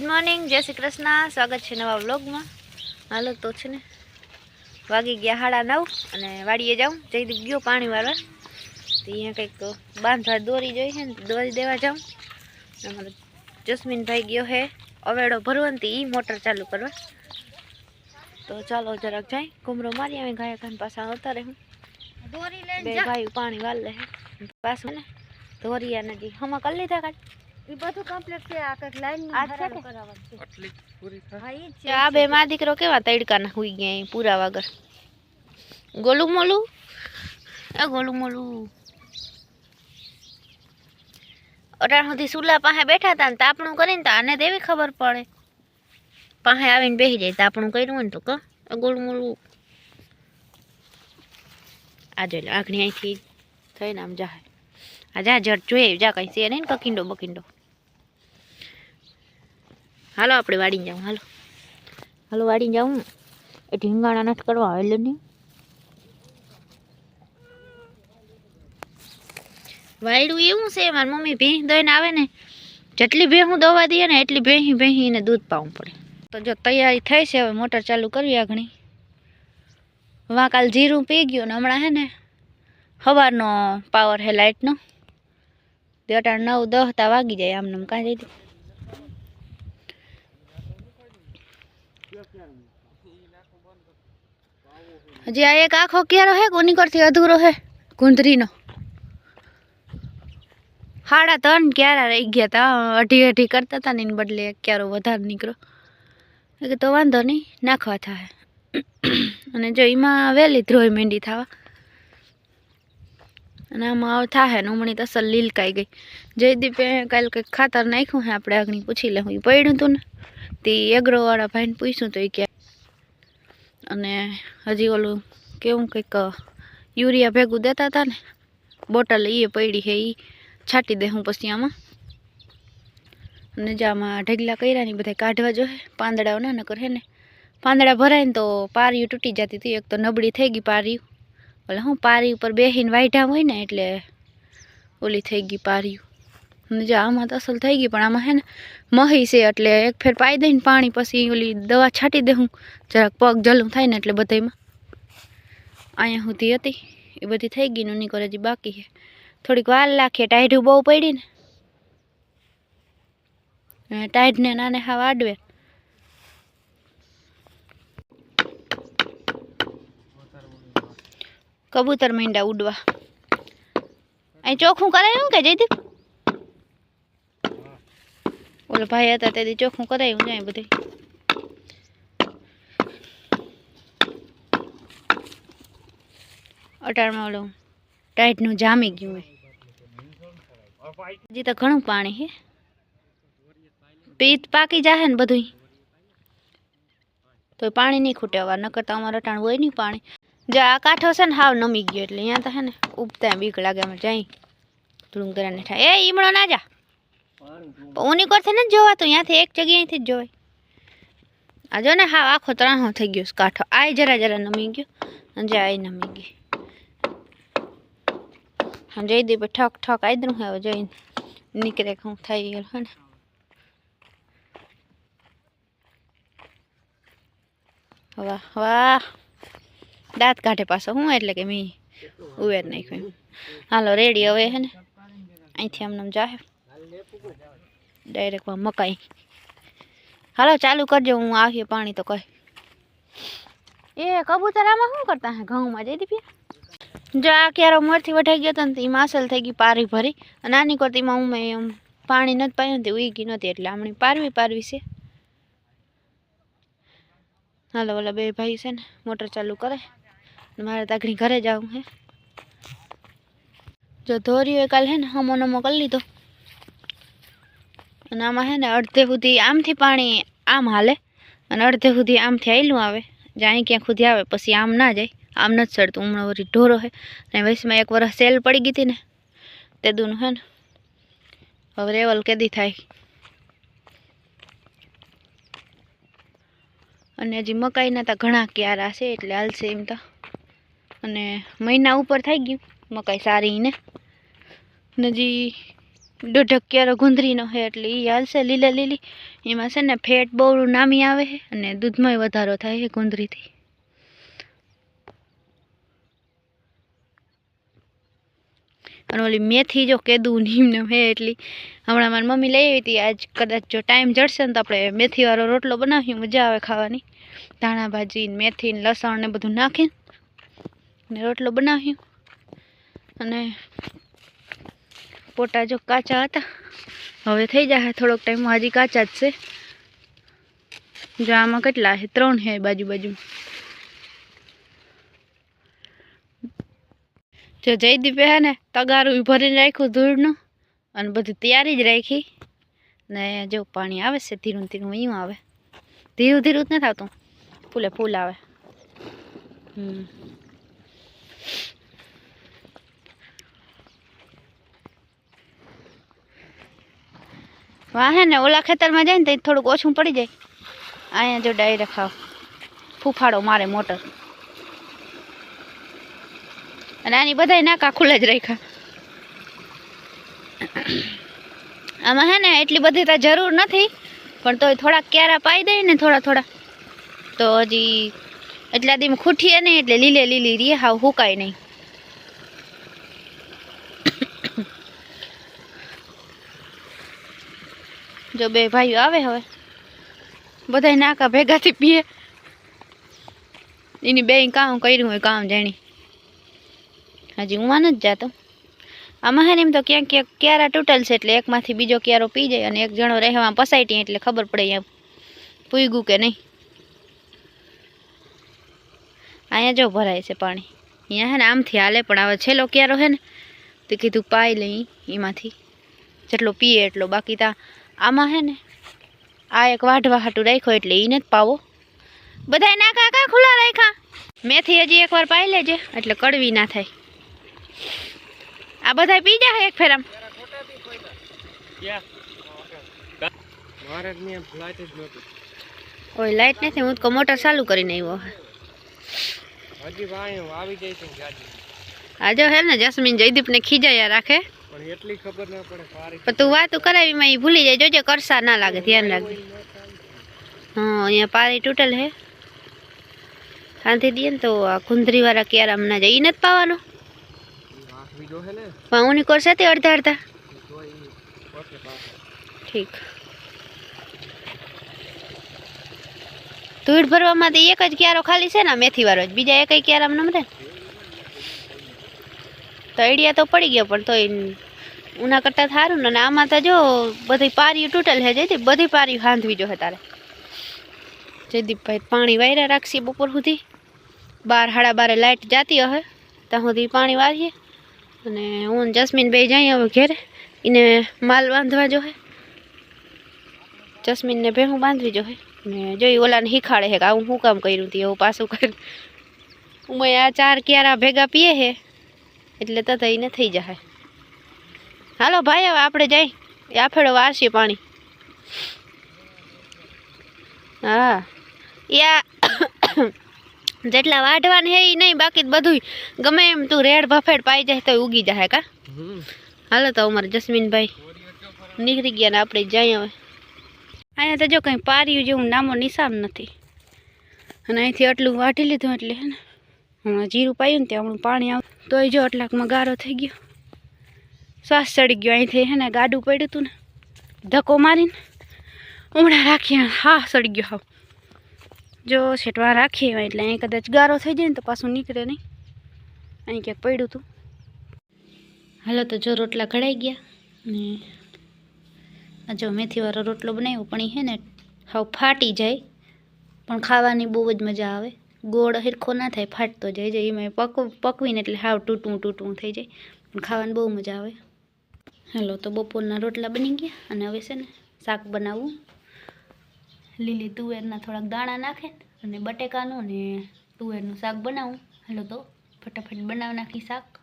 Good morning જય શ્રી કૃષ્ણ. સ્વાગત છે નવા વ્લોગમાં. હાલો તો છે ને વાગી ગયા સાડા નવ અને વાડીએ જાઉં. જયદીપ ગયો પાણી વાળવા. તો અહીંયા કંઈક બાંધવા દોરી જોઈ છે ને દોરી દેવા જાઉં. અમારો જસ્મીનભાઈ ગયો હે અવેડો ભરવંતી એ મોટર ચાલુ કરવા. તો ચાલો જરાક જાય ઘૂમરો મારી આવે ગાય ખાન પાછા આવતા રહે બે ભાઈ પાણી વાળ લે પાછું ને ધોરિયા નદી હમા કરી લીધા કાઢ ઈ બધું કમ્પ્લીટ છે આ કંઈક લાઈન આ છે કે? કરાવવાનું છે. હા ઈ જ છે. આ બે માં દીકરો કેવા તડકાના હુઈ ગયા અહીં પૂરા વગર? ગોલું મોલું? એ ગોલું મોલું. અટાણ સુધી સુલા પાસે બેઠા હતા ને તાપણું કરીને તો આને દેવી ખબર પડે. પાસે આવીને બેસી જાય તાપણું કર્યું હોય ને તો ક એ ગોલું મોલું. આ જોઈ લે આંખની અહીંથી થઈને આમ જાય આ જા જટ જોઈએ જા કઈ છે નહીં ને કકીંડો બકીંડો. હાલો આપણે વાડીને જાઉં હાલો. હાલો વાડીને જાઉં. એ ઢીંગાણા નથી કરવા એટલે નહીં. વાયડું એવું છે મારી મમ્મી ભેંસ દઈને આવે ને જેટલી ભેહું દવા દઈએ ને એટલી ભેંસી ભેંસીને દૂધ પાવું પડે. તો જો તૈયારી થઈ છે હવે મોટર ચાલુ કરવી આ ઘણી વા કાલ જીરું પી ગયું ને હમણાં હે ને સવારનો પાવર હે લાઇટનો અટાણ નવ દસ તા વાગી જાય આમને આમ કાંઈ જઈ હજી આ એક આખો ક્યારો હે કોની કરથી અધૂરો હે ગુંદરીનો સાડા ત્રણ ક્યારા રહી ગયા તા અઢી અઢી કરતા હતા ને એને બદલે એક ક્યારો વધારે નીકળો એટલે તો વાંધો નહીં નાખવા થાય અને જો એમાં વહેલી ધ્રોઈ મેંડી થવા અને આમાં હવે થાય ને ઉમણી તો અસલ લીલકાઈ ગઈ જયદીપે કાલ કંઈક ખાતર નાખ્યું હે આપણે આગળ પૂછી લે હું એ પડ્યું હતું ને તે એગ્રોવાળા ભાઈને પૂછ્યું તો એ કે અને હજી ઓલું કેવું કંઈક યુરિયા ભેગું દેતા હતા ને, બોટલ એ પડી છે એ છાંટી દે હું પછી આમાં. અને જે આમાં ઢગલા કર્યા ને બધા કાઢવા જોઈએ પાંદડાઓ ના નકર હે ને, પાંદડા ભરાય ને તો પારીયું તૂટી જતી હતી, એક તો નબળી થઈ ગઈ પારીયું એટલે હું પારી ઉપર બેસીને વાઢા હોય ને એટલે ઓલી થઈ ગઈ પારીયું જો આમાં તો અસલ થઈ ગઈ, પણ આમાં હે ને મહી છે એટલે એક ફેર પાઈ દઈને પાણી, પછી ઓલી દવા છાંટી દે હું. જરાક પગ જલું થાય ને એટલે બધામાં અહીંયા સુધી હતી. એ બધી થઈ ગઈ નૂની કરે હજી બાકી છે. થોડીક વાર લાખે ટાઈઢું બહુ પડી ને. અને ટાઈઢને નાને હાવ આડવે. કબૂતર મીંડા ઉડવા. અહીં ચોખ્ખું કરાયું કે જયદીપ? ઓલો ભાઈ હતા તેથી ચોખ્ખું કરાયું જાય બધે. અટાણમાં ઓલું ટાઈટનું જામી ગયું હોય. હજી તો ઘણું પાણી હે. પીત પાકી જાહે ને બધું તો પાણી નહીં ખૂટે હવે નકર તો અમારે અટાણ હોય નહીં પાણી. જે, આ કાંઠો છે ને હાવ નમી ગયો એટલે અહીંયા તો હે ને ઉગતા બીક લાગે, અમે જાય ધૂળું કરીને થાય. એ ઈમણો ના જા. ઓની કરથી નથી જોવાતું. અહીંયાથી એક જગ્યાએથી જ જોવાય આ જો ને હાવ આખો ત્રાણો થઈ ગયો છે કાંઠો. આય જરા જરા નમી ગયો. અને જે આય નમી ગઈ. હા જયદીપ ઠક ઠક આદરું હવે જોઈને. નીકળે હું થઈ ગયેલું હે ને. વાહ વાહ. દાંત કાઢે પાછો હું એટલે કે મેં ઉવેર નાખ્યું એમ. હાલો, રેડી હવે હે ને. અહીંથી આમને આમ જાહે. ડાયરેક્ટ મકાઈ. હાલો ચાલુ કરજો હું આવીએ પાણી તો કહે એ કબૂતરામાં શું કરતા હે? ઘઉંમાં જઈ દીધી? જો આ ક્યારો મરથી વઢાઈ ગયો હતો ને એ એમાં થઈ ગઈ પારી ભરી. અને આની કરતીમાં હું મેં એમ પાણી નથી પાયું હતી ઉઈ ગઈ નહોતી એટલે આમણી પારવી પારવી છે. હાલો ઓલા બે ભાઈ છે ને મોટર ચાલુ કરે. મારે તાકડી ઘરે જવું હે. જો ધોર્યો કાલ હે ને હમો નમો કરી લીધો. અને આમાં હે ને અડધે સુધી આમથી પાણી આમ હાલે અને અડધે સુધી આમથી આયલું આવે. જ્યાં ક્યાંક સુધી આવે, પછી આમ ના જાય. આમ નથી ચડતું. હમણાં વળી ઢોરો હે અને વૈશમાં એક વરસ સેલ પડી ગઈ હતી ને, તે દૂનું હે ને. હવે રેવલ કેદી થાય. અને હજી મકાઈના તો ઘણા ક્યારા છે, એટલે હાલશે એમ તો. અને મહિના ઉપર થઈ ગયું મકાઈ સારી ને હજી દોઢક ક્યારો ગુંદરીનો છે એટલે એ હાલશે લીલા લીલી. એમાં છે ને ફેટ બહુ નામી આવે અને દૂધમાંય વધારો થાય છે ગુંદરીથી. અને ઓલી મેથી જો કેદું નીમને હે એટલી હમણાં મારી મમ્મી લઈ આવી હતી. આજ કદાચ જો ટાઈમ જડશે ને તો આપણે મેથીવાળો રોટલો બનાવ્યું મજા આવે ખાવાની. ધાણા ભાજી મેથી લસણ ને બધું નાખીને રોટલો બનાવ્યું અને પોટા જો કાચા હતા. હવે થઈ જાય થોડોક ટાઈમ હજી કાચા જ છે. જો આમાં કેટલા છે? ત્રણ છે બાજુ બાજુ. જો જયદીપે હે ને તગારું ભરીને રાખ્યું ધૂળનું અને બધી તૈયારી જ રાખી. ને જો પાણી આવે છે ધીરું ધીરું અહીં આવે. ધીરું ધીરું જ નથી આવતું. ફૂલે ફૂલ આવે. હમ. વાહે ને, ઓલા ખેતરમાં જાય ને તો થોડુંક ઓછું પડી જાય. અહીંયા જો ડાયરે ખાવ ફૂફાડો મારે મોટર. અને આની બધાય નાકા ખુલ્લા જ રાખ્યા. આમાં હે ને, એટલી બધી તો જરૂર નથી, પણ તોય થોડાક ક્યારા પાઈ દે ને થોડા થોડા. તો હજી એટલા દી ખૂટીએ નહીં, એટલે લીલે લીલી રીએ હાવ હુકાય નહીં. જો બે ભાઈઓ આવે હવે. બધાય નાકા ભેગાથી પીએ. એની બે કામ કર્યું હોય, કામ જાણી. હજી હું જ જાતો. આમાં હે ને એમ તો ક્યાંક ક્યાંક ક્યારા તૂટેલ છે એટલે એકમાંથી બીજો ક્યારો પી જાય અને એક જણો રહેવા પસાઈટી એટલે ખબર પડે એમ. પૂગ્યું કે નહીં. અહીંયા જો ભરાય છે પાણી. અહીંયા હે ને આમથી હાલે, પણ હવે છેલ્લો ક્યારો હે ને, તે કીધું પાઈ લઈ એમાંથી. જેટલો પીએ એટલો. બાકી તા આમાં હે ને, આ એક વાઢવા હાટું રાખ્યો એટલે એને જ પાવો. બધાય ના કાકા ખુલ્લા રાખ્યા? મેથી હજી એકવાર પાઈ લેજે, એટલે કડવી ના થાય. આ બધાય પી જાય એક ફેરામ. આમ ઓય, લાઈટ નથી, હું તો મોટર ચાલુ કરીને આવ્યો હજી આવી જાય આજે હે ને જસ્મીન જયદીપને ખીજાયા રાખે. પણ એટલી ખબર ના પડે સારી પણ તું વાતું કરાવીમાં ઈ ભૂલી જાય. જોજે કરસા ના લાગે ધ્યાન રાખજે. હા અહીંયા પારી તૂટેલ હે. શાંતિ દઈએ ને તો આ કુંદરીવાળા ક્યારામ ના જાય. ઈ નથી પાવાનો. આંખ બી જોહે ને પણ ઉની કરશે તે અડધા અડધા. તો એ ઓકે પાસે ઠીક. ધૂળ ભરવામાંથી એક જ ક્યારો ખાલી છે ને મેથી વાળો જ. બીજા એકય ક્યારામ નમરે તો આઈડિયા તો પડી ગયો, પણ તોય ઉના કરતાં સારું ને આમાં તો જો બધી પારીઓ તૂટેલ છે જયદીપ, બધી પારીઓ હાંધવી જો તારે. જયદીપભાઈ પાણી વાયરા રાખશે બપોર સુધી. બાર હાડા બારે લાઇટ જાતી હશે ત્યાં સુધી પાણી વારીએ. અને હું જસ્મીન બે જઈએ હવે ઘેરે એને માલ બાંધવા જોહે. જસ્મીનને ભેહું બાંધવી જોહે. ને જોઈ ઓલાને શીખાડે છે કે આવું શું કામ કર્યું હતું એવું પાછું કર્યું. ઉમય આ ચાર ક્યારા ભેગા પીએ છે એટલે તો થઈને થઈ જાય હાલો ભાઈ, હવે આપણે જઈ. આફેડો વારસીએ પાણી. હા. યા જેટલા વાઢવાને હે એ નહીં, બાકી બધું ગમે એમ તું રેડ ભફેડ પાઈ જાય તો ઉગી જાય કા? હાલો તો અમારે જસ્મીનભાઈ નીકળી ગયા ને આપણે જઈએ હવે. અહીંયા તો જો કંઈ પાર્યું જેવું નામો નિશાન નથી. અને અહીંથી આટલું વાઢી લીધું એટલે હે ને. હમણાં જીરું પાયું ને ત્યાં હમણાં પાણી આવ તોય જો આટલાકમાં ગારો થઈ ગયો. શ્વાસ ચડી ગયો. અહીંથી હે ને ગાડું પડ્યું હતું ને, ધક્કો મારીને ઉમળા રાખીએ હા સડી ગયો હાવ. જો છેટવા રાખીએ એટલે અહીં કદાચ ગારો થઈ જાય ને તો પાછું નીકળે નહીં. અહીં ક્યાંક પડ્યું હતું હાલો તો જો રોટલા ઘડાઈ ગયા. ને આ જો મેથીવાળો રોટલો બનાવ્યો, પણ એ હે ને હાવ ફાટી જાય. પણ ખાવાની બહુ જ મજા આવે. ગોળ હરખો ના થાય, ફાટતો જાય જાય એમાં પક, પકવીને એટલે હાવ તૂટવું તૂટવું થઈ જાય. ખાવાની બહુ મજા આવે. હાલો, તો બપોરના રોટલા બની ગયા અને હવે છે ને શાક બનાવવું. લીલી તુવેરના થોડાક દાણા નાખે અને બટેકાનું ને તુવેરનું શાક બનાવું. હાલો, તો ફટાફટ બનાવી નાખી શાક.